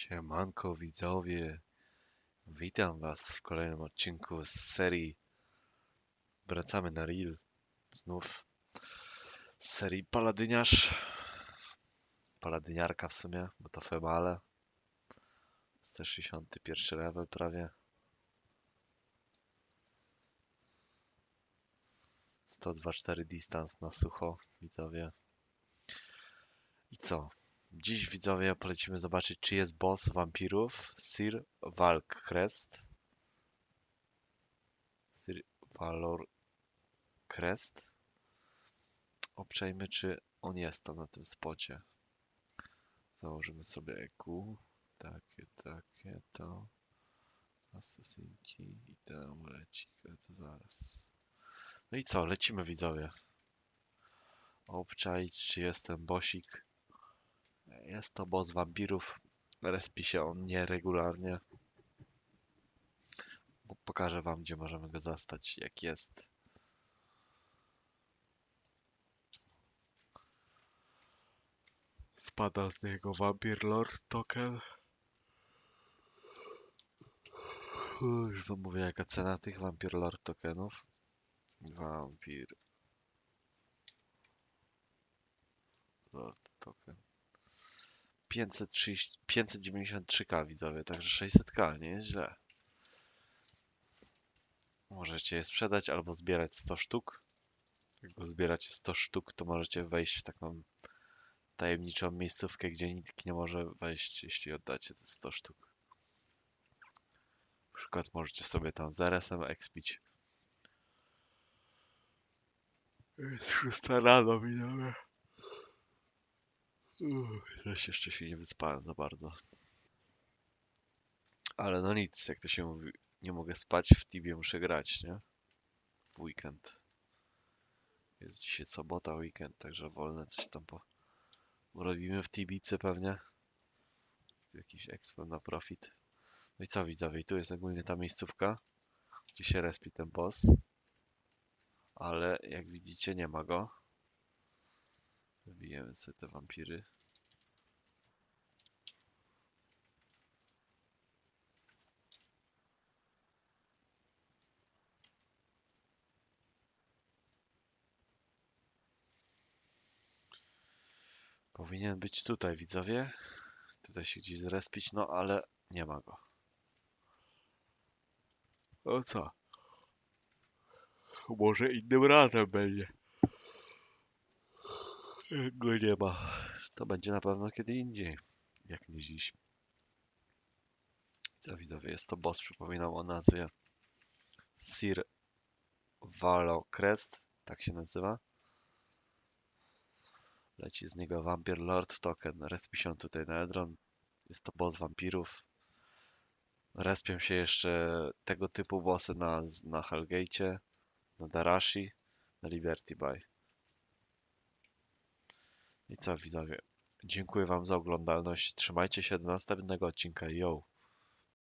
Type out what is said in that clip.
Siemanko widzowie, witam was w kolejnym odcinku z serii Wracamy na Real, znów z serii Paladyniarz, Paladyniarka w sumie, bo to Female, 161 level prawie. 102.4 distance na sucho, widzowie. I co? Dziś widzowie polecimy zobaczyć, czy jest boss wampirów Sir Valkrest. Sir Valor Crest. Obczajmy, czy on jest tam na tym spocie. Założymy sobie EQ. Takie, takie, to. Asesinki i tam leci. To zaraz. No i co? Lecimy widzowie. Obczaić, czy jest ten bosik. Jest to boss wampirów. Respi się on nieregularnie. Pokażę wam, gdzie możemy go zastać, jak jest. Spada z niego Vampir Lord token. Już wam mówię, jaka cena tych Vampir Lord tokenów. Vampir Lord token. 530, 593k widzowie, także 600k, nie jest źle. Możecie je sprzedać albo zbierać 100 sztuk. Jak zbieracie 100 sztuk, to możecie wejść w taką tajemniczą miejscówkę, gdzie nikt nie może wejść, jeśli oddacie te 100 sztuk. Na przykład możecie sobie tam z RS-em expić. 300 rano widzowie. Uff, Też jeszcze się nie wyspałem za bardzo. Ale no nic, jak to się mówi, nie mogę spać, w Tibie muszę grać, nie? W weekend. Jest dzisiaj sobota, weekend, także wolne coś tam po... robimy w Tibicy pewnie. Jakiś expo na profit. No i co widzowie, tu jest ogólnie ta miejscówka, gdzie się respi ten boss. Ale jak widzicie nie ma go. Wybijemy sobie te wampiry. Powinien być tutaj, widzowie. Tutaj się gdzieś zrespić, no ale nie ma go. O co? Może innym razem będzie. Go nie ma, to będzie na pewno kiedy indziej, jak nie dziś. Co widzowie, jest to boss, przypominam o nazwie Sir Valo Crest, tak się nazywa. Leci z niego Vampir Lord Token, respi się tutaj na Edron. Jest to boss wampirów. Respią się jeszcze tego typu bossy na, na Hellgate'cie, na Darashi, na Liberty Bay. I co widzowie? Dziękuję wam za oglądalność. Trzymajcie się do następnego odcinka. Yo!